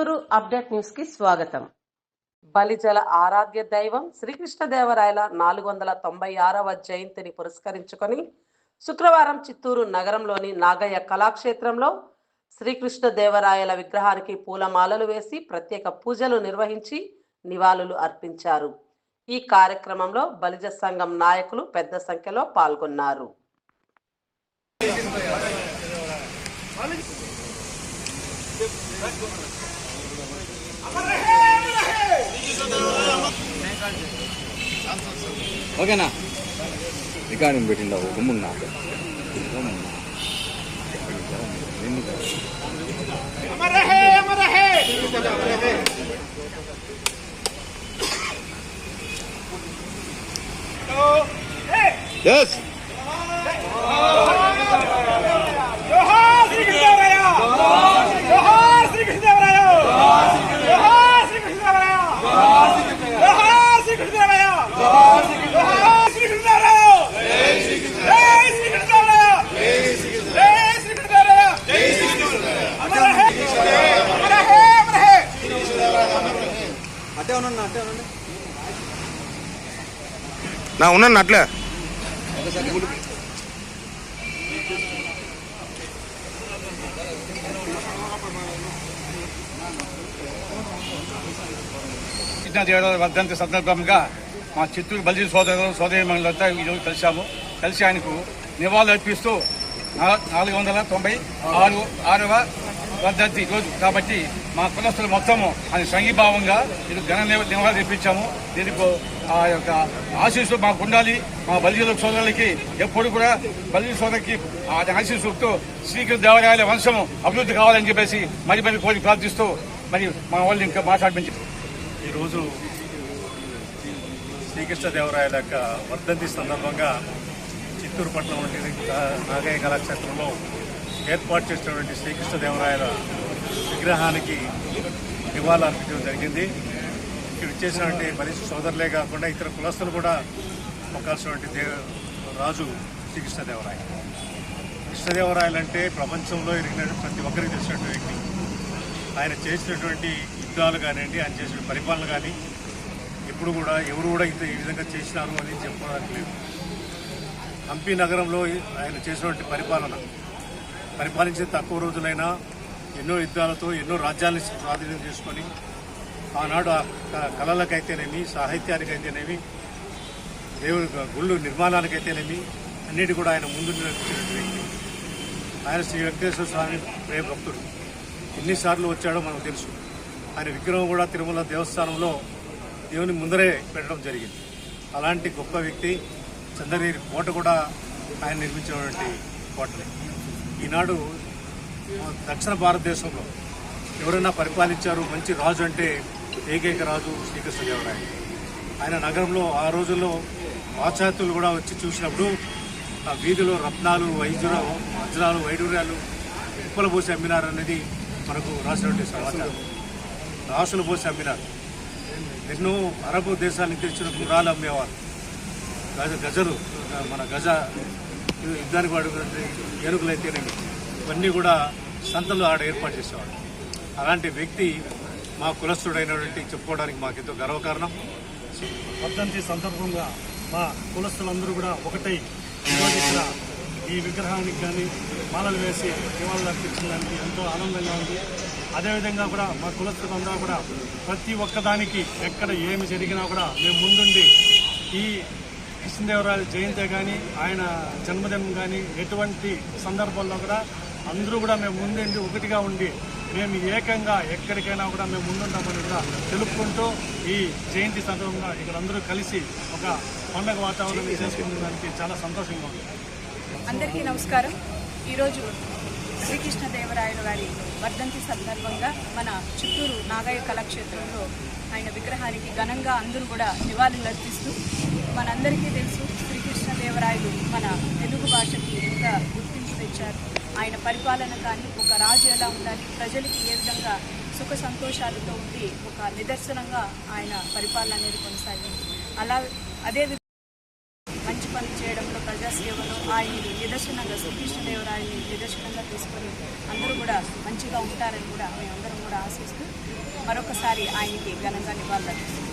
Chittoor update న్యూస్కి స్వాగతం. బలిజల ఆరాధ్య దైవం శ్రీకృష్ణదేవరాయల నాలుగు వందల తొంభై ఆరవ జయంతిని పురస్కరించుకొని శుక్రవారం చిత్తూరు నగరంలోని నాగయ్య కళాక్షేత్రంలో శ్రీకృష్ణదేవరాయల విగ్రహానికి పూలమాలలు వేసి ప్రత్యేక పూజలు నిర్వహించి నివాళులు అర్పించారు. ఈ కార్యక్రమంలో బలిజ సంఘం నాయకులు పెద్ద సంఖ్యలో పాల్గొన్నారు. ఓకేనా? రికార్డింగ్ పెట్టిండవు గమ్మున్నా ఎస్ జోహార్ శ్రీకృష్ణదేవరాయ జోహార్ శ్రీకృష్ణదేవరాయ జోహార్ శ్రీకృష్ణదేవరాయ జోహార్ శ్రీకృష్ణదేవరాయ జోహార్ శ్రీకృష్ణదేవరాయ జై శ్రీకృష్ణదేవరాయ జై శ్రీకృష్ణదేవరాయ జై శ్రీకృష్ణదేవరాయ అమర హే అమర హే అమర హే నా ఉన్నాను అట్లే. కృష్ణదేవరాయ వర్ధంతి సందర్భంగా మా చిత్తూరు బలిజీ సోదరులు సోదరి మనులంతా ఈరోజు కలిశాము. కలిసి ఆయనకు నివాళులు అర్పిస్తూ నాలుగు వందల తొంభై ఆరు ఆరవ వర్ధంతి రోజు. కాబట్టి మా కులస్తులు మొత్తము అది సంఘీభావంగా ఇది ఘన నివాళి తెప్పించాము దీనికి ఆ యొక్క ఆశీస్సు మాకు ఉండాలి. మా బలిజీల సోదరులకి ఎప్పుడు కూడా బలిజీ సోదరికి ఆ ఆశీస్సుతో శ్రీకృష్ణ దేవాలయాల వంశము అభివృద్ధి కావాలని చెప్పేసి మరి మరి కోరి ప్రార్థిస్తూ మరి మా వాళ్ళు ఇంకా మాట్లాడిపించి ఈరోజు శ్రీకృష్ణదేవరాయల యొక్క వర్ధంతి సందర్భంగా చిత్తూరు పట్టణంలోని నాగయ్య కళాక్షేత్రంలో ఏర్పాటు చేసినటువంటి శ్రీకృష్ణదేవరాయల విగ్రహానికి నివాళులు జరిగింది. ఇక్కడ ఇచ్చేసినటువంటి మనిషి సోదరులే కాకుండా ఇతర కులస్తులు కూడా మొక్కాల్సినటువంటి దేవ రాజు శ్రీకృష్ణదేవరాయ కృష్ణదేవరాయలు అంటే ప్రపంచంలో ఎరిగిన ప్రతి ఒక్కరికి తెలిసినటువంటి వ్యక్తి. ఆయన చేసినటువంటి యుద్ధాలు కానివ్వండి ఆయన చేసిన పరిపాలన కానీ ఎప్పుడు కూడా ఎవరు కూడా ఇంత ఈ విధంగా చేసినారు అని చెప్పుకోవడానికి లేదు. హంపీ నగరంలో ఆయన చేసినటువంటి పరిపాలన పరిపాలించిన తక్కువ రోజులైనా ఎన్నో యుద్ధాలతో ఎన్నో రాజ్యాలను స్వాధీనం చేసుకొని ఆనాడు ఆ క- కళలకైతేనేమి సాహిత్యానికైతేనేమి దేవుడి గుళ్ళు నిర్మాణానికైతేనేమి అన్నిటి కూడా ఆయన ముందు నడిపించినటువంటి వ్యక్తి. ఆయన శ్రీ వెంకటేశ్వర స్వామి ప్రేమ భక్తుడు ఎన్నిసార్లు వచ్చాడో మనకు తెలుసు. ఆయన విగ్రహం కూడా తిరుమల దేవస్థానంలో దేవుని ముందరే పెట్టడం జరిగింది. అలాంటి గొప్ప వ్యక్తి చంద్రగిరి కోట కూడా ఆయన నిర్మించినటువంటి కోటలే ఈనాడు దక్షిణ భారతదేశంలో ఎవరైనా పరిపాలించారు మంచి రాజు అంటే ఏకైక రాజు శ్రీకృష్ణదేవరాయ ఆయన నగరంలో ఆ రోజుల్లో పాశ్చాత్యులు కూడా వచ్చి చూసినప్పుడు ఆ వీధిలో రత్నాలు వైద్యుల వజ్రాలు వైడూర్యాలు కుప్పలు పోసి అమ్మినారనేది మనకు రాసినటువంటి సమాచారం. రాసులు పోసి అమ్మినారు. ఎన్నో అరబ్ దేశాల నుంచి తెచ్చిన గుర్రాలు అమ్మేవారు. గజ గజలు మన గజ యుద్ధానికి వాడుకున్న ఏనుగులు అయితేనేమి ఇవన్నీ కూడా సంతలు ఆడ ఏర్పాటు చేసేవాడు అలాంటి వ్యక్తి మా కులస్తుడైనటువంటి చెప్పుకోవడానికి మాకెంతో గర్వకారణం. వర్ధంతి సందర్భంగా మా కులస్తులందరూ కూడా ఒకటై ఇక్కడ ఈ విగ్రహానికి కానీ మాలలు వేసి నివాళులు అర్పించడానికి ఎంతో ఆనందంగా ఉంది. అదేవిధంగా కూడా మా కులస్తులందరూ కూడా ప్రతి ఒక్కదానికి ఎక్కడ ఏమి జరిగినా కూడా మేము ముందుండి ఈ కృష్ణదేవరాయల జయంతి కానీ ఆయన జన్మదినం కానీ ఎటువంటి సందర్భాల్లో కూడా అందరూ కూడా మేము ముందుండి ఒకటిగా ఉండి మేము ఏకంగా ఎక్కడికైనా కూడా మేము ముందుంటామని కూడా తెలుపుకుంటూ ఈ జయంతి సందర్భంగా ఇక్కడ అందరూ కలిసి ఒక పండగ వాతావరణం చేసుకునే చాలా సంతోషంగా ఉంది. అందరికీ నమస్కారం. ఈరోజు శ్రీకృష్ణదేవరాయలు గారి వర్ధంతి సందర్భంగా మన చిత్తూరు నాగయ్య కళాక్షేత్రంలో ఆయన విగ్రహానికి ఘనంగా అందరూ కూడా నివాళులు అర్పిస్తూ మనందరికీ తెలుసు శ్రీకృష్ణదేవరాయలు ఆయన పరిపాలన కానీ ఒక రాజు ఎలా ఉండాలి ప్రజలకి ఏ విధంగా సుఖ సంతోషాలతో ఉండి ఒక నిదర్శనంగా ఆయన పరిపాలన అనేది కొనసాగింది. అలా అదే మంచి పనులు చేయడంలో ప్రజాసేవలో ఆయన్ని నిదర్శనంగా శ్రీకృష్ణదేవరాయని నిదర్శనంగా తీసుకొని అందరూ కూడా మంచిగా ఉంటారని కూడా మేమందరం కూడా ఆశిస్తూ మరొకసారి ఆయనకి ఘనంగా నివాళులర్పిస్తున్నాం.